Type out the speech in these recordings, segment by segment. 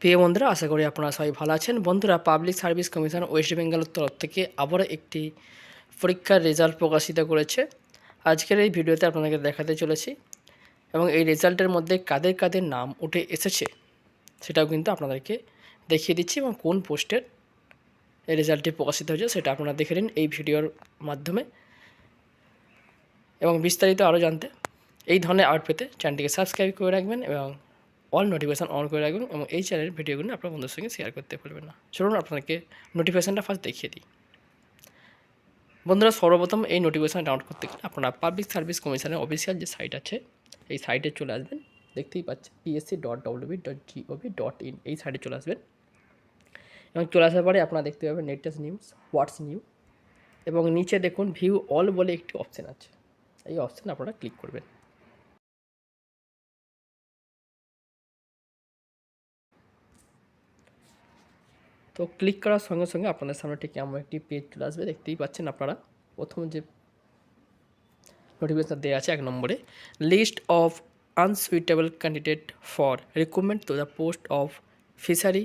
প্রিয় বন্ধুরা, আশা করি আপনারা সবাই ভালো আছেন। বন্ধুরা পাবলিক সার্ভিস কমিশন ওয়েস্ট বেঙ্গলের তরফ থেকে আবারও একটি পরীক্ষার রেজাল্ট প্রকাশিত করেছে। আজকের এই ভিডিওতে আপনাদেরকে দেখাতে চলেছি এবং এই রেজাল্টের মধ্যে কাদের কাদের নাম উঠে এসেছে সেটাও কিন্তু আপনাদেরকে দেখিয়ে দিচ্ছি এবং কোন পোস্টের এই রেজাল্টটি প্রকাশিত হয়েছে সেটা আপনারা দেখে নিন এই ভিডিওর মাধ্যমে। এবং বিস্তারিত আরও জানতে এই ধরনের আর্ট পেতে চ্যানেলটিকে সাবস্ক্রাইব করে রাখবেন এবং অল নোটিফিকেশান অন করে রাখবেন এবং এই চ্যানেলের ভিডিওগুলো আপনার বন্ধুর সঙ্গে শেয়ার করতে ভুলবেন না। চলুন আপনাকে নোটিফিকেশানটা ফার্স্ট দেখিয়ে দিই। বন্ধুরা, সর্বপ্রথম এই নোটিফিকেশান ডাউনলোড করতে গেলে আপনারা পাবলিক সার্ভিস কমিশনের অফিসিয়াল যে সাইট আছে, এই সাইটে চলে আসবেন। দেখতেই পাচ্ছেন PSC dot WB dot GOV dot in এই সাইটে চলে আসবেন। এবং চলে আসার পরে আপনারা দেখতে পাবেন নেটেস্ট নিউজ হোয়াটস নিউ এবং নিচে দেখুন ভিউ অল বলে একটি অপশান আছে। এই অপশান আপনারা ক্লিক করবেন। তো ক্লিক করার সঙ্গে সঙ্গে আপনাদের সামনে ঠিক এমন একটি পেজ চলে আসবে, দেখতেই পাচ্ছেন আপনারা। প্রথম যে নোটিফিকেশন দেওয়া আছে এক নম্বরে list of unsuitable candidate for recruitment to the post of fishery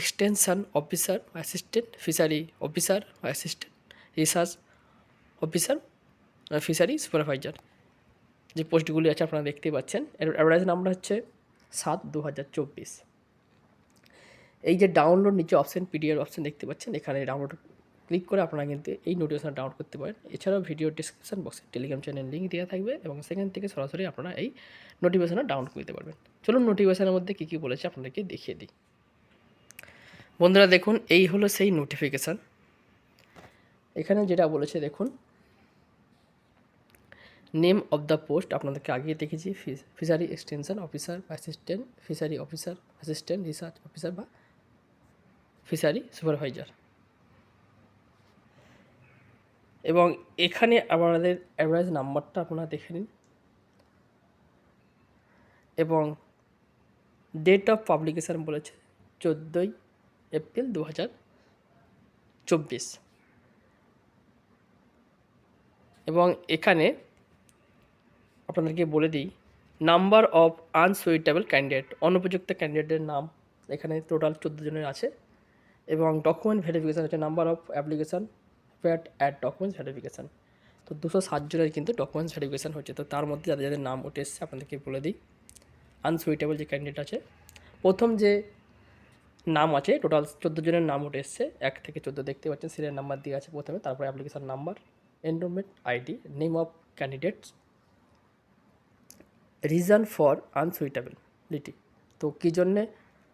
extension officer assistant fishery officer assistant research officer fishery supervisor যে পোস্টগুলি আছে, আপনারা দেখতেই পাচ্ছেন। এর অ্যাভারেজ নাম্বার হচ্ছে সাত দু হাজার চব্বিশ। এই যে ডাউনলোড নিচে অপশন পিডিএফ অপশন দেখতে পাচ্ছেন, এখানে ডাউনলোড ক্লিক করে আপনারা কিন্তু এই নোটিফিকেশন ডাউনলোড করতে পারেন। এছাড়াও ভিডিও ডিসক্রিপশন বক্সে টেলিগ্রাম চ্যানেল লিঙ্ক দেওয়া থাকবে এবং সেখান থেকে সরাসরি আপনারা এই নোটিফিকেশনটা ডাউনলোড করতে পারবেন। চলুন নোটিফিকেশনের মধ্যে কী কী বলেছে আপনাদেরকে দেখিয়ে দিই। বন্ধুরা দেখুন, এই হলো সেই নোটিফিকেশান এখানে যেটা বলেছে, দেখুন নেম অফ দ্য পোস্ট আপনাদেরকে আগে দেখেছি fishery extension officer assistant fishery officer assistant research officer বা ফিশারি সুপারভাইজার। এবং এখানে আমাদের অ্যাভারেজ নাম্বারটা আপনারা দেখে নিন। এবং ডেট অফ পাবলিকেশান বলেছে চোদ্দোই এপ্রিল দু হাজার চব্বিশ। এবং এখানে আপনাদেরকে বলে দিই নাম্বার অফ আনসুইটেবল ক্যান্ডিডেট অনুপযুক্ত ক্যান্ডিডেটের নাম এখানে টোটাল চোদ্দ জনের আছে। এবং ডকুমেন্ট ভেরিফিকেশান হচ্ছে number of application pat at documents verification তো দুশো ষাট জনের কিন্তু ডকুমেন্টস ভেরিফিকেশান হচ্ছে। তো তার মধ্যে যাদের যাদের নাম উঠে এসছে, আপনাদেরকে বলে দিই। আনসুইটেবল যে ক্যান্ডিডেট আছে, প্রথম যে নাম আছে টোটাল চোদ্দ জনের নাম উঠে এসছে, এক থেকে চোদ্দ দেখতে পাচ্ছেন সিরিয়াল নাম্বার দিয়ে আছে প্রথমে, তারপরে application number enrolment ID name of candidates reason for unsuitability তো কী জন্যে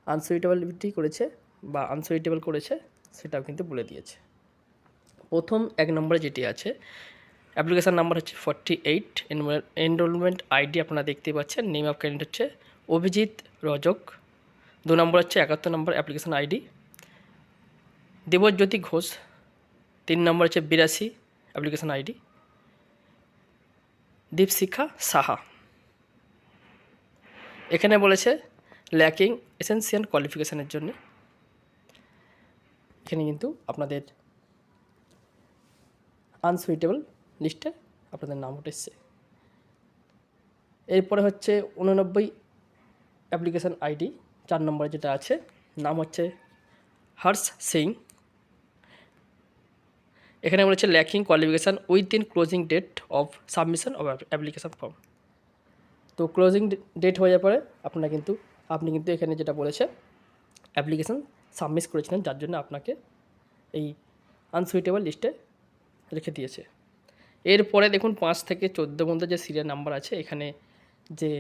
আনসুইটেবিলিটি করেছে? বা আনসুইটেবল করেছে, সেটাও কিন্তু বলে দিয়েছে। প্রথম এক নম্বরে যেটি আছে অ্যাপ্লিকেশান নাম্বার হচ্ছে ফর্টি এইট এনরোলমেন্ট আইডি আপনারা দেখতে পাচ্ছেন নেম অফ ক্যান্ডিডেট হচ্ছে অভিজিৎ রজক। দু নম্বর হচ্ছে একাত্তর number application ID Debjyoti Ghosh. তিন নম্বর হচ্ছে বিরাশি অ্যাপ্লিকেশান আইডি দীপশিখা সাহা। এখানে বলেছে ল্যাকিং এসেন্সিয়াল কোয়ালিফিকেশানের জন্য। এখানে কিন্তু আপনাদের আনসুইটেবল লিস্টে আপনাদের নাম উঠে এসছে। এরপরে হচ্ছে উননব্বই অ্যাপ্লিকেশান আইডি চার নম্বরে যেটা আছে, নাম হচ্ছে হর্ষ সিং। এখানে বলেছে lacking qualification within closing date of submission of application form তো ক্লোজিং ডেট হয়ে যাওয়ার পরে আপনারা কিন্তু, আপনি কিন্তু এখানে যেটা বলেছে অ্যাপ্লিকেশান সাবমিট করেছিলেন, যার জন্য আপনাকে এই আনসুইটেবল লিস্টে রেখে দিয়েছে। এরপরে দেখুন, পাঁচ থেকে চোদ্দ পর্যন্ত যে সিরিয়াল নাম্বার আছে, এখানে যে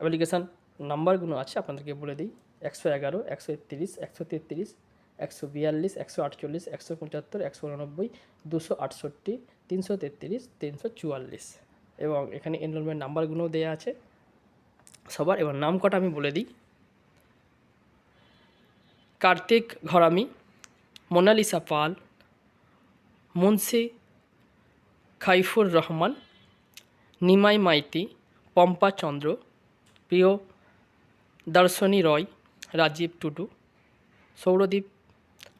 অ্যাপ্লিকেশান নাম্বারগুলো আছে, আপনাদেরকে বলে দিই। একশো এগারো, একশো একত্রিশ, একশো তেত্রিশ, একশো বিয়াল্লিশ, একশো আটচল্লিশ, একশো পঁচাত্তর, একশো উননব্বই, দুশো আটষট্টি, তিনশো তেত্রিশ, তিনশো চুয়াল্লিশ। এবং এখানে এনরোলমেন্ট নাম্বারগুলোও দেওয়া আছে। সবার এবার নাম কটা আমি বলে দিই। কার্তিক ঘরামি, মোনালিসা পাল, মুন্সি খাইফুর রহমান, নিমাই মাইতি, পম্পা চন্দ্র, প্রিয় দর্শনী রয়, রাজীব টুডু, সৌরদীপ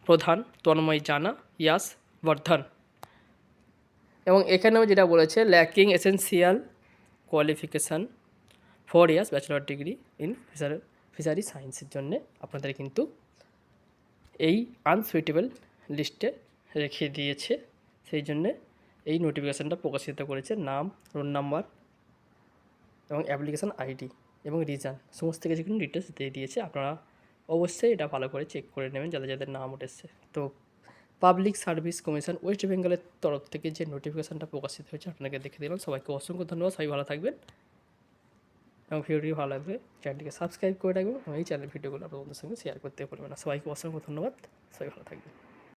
প্রধান, তন্ময় জানা, ইয়াস বর্ধন। এবং এখানেও যেটা বলেছে lacking essential qualification four years bachelor degree in fisher fishery সায়েন্সের জন্যে। আপনাদের কিন্তু এই আনসুইটেবল লিস্টে রেখে দিয়েছে। সেই জন্যে এই নোটিফিকেশানটা প্রকাশিত করেছে নাম রোল নাম্বার এবং অ্যাপ্লিকেশান আইডি এবং রিজন সমস্ত কিছু কিন্তু ডিটেলস দিয়ে দিয়েছে। আপনারা অবশ্যই এটা ভালো করে চেক করে নেবেন যাদের যাদের নাম উঠেছে। তো পাবলিক সার্ভিস কমিশন ওয়েস্ট বেঙ্গলের তরফ থেকে যে নোটিফিকেশানটা প্রকাশিত হয়েছে আপনাকে দেখে দিলাম। সবাইকে অসংখ্য ধন্যবাদ। সবাই ভালো থাকবেন। এবং ভিডিওটি ভালো লাগবে চ্যানেলটিকে সাবস্ক্রাইব করে রাখবেন এবং এই চ্যানেল ভিডিওগুলো আপনার বন্ধুদের সঙ্গে শেয়ার করতে পারবেন সবাইকে অসংখ্য ধন্যবাদ। সবাই ভালো থাকবেন।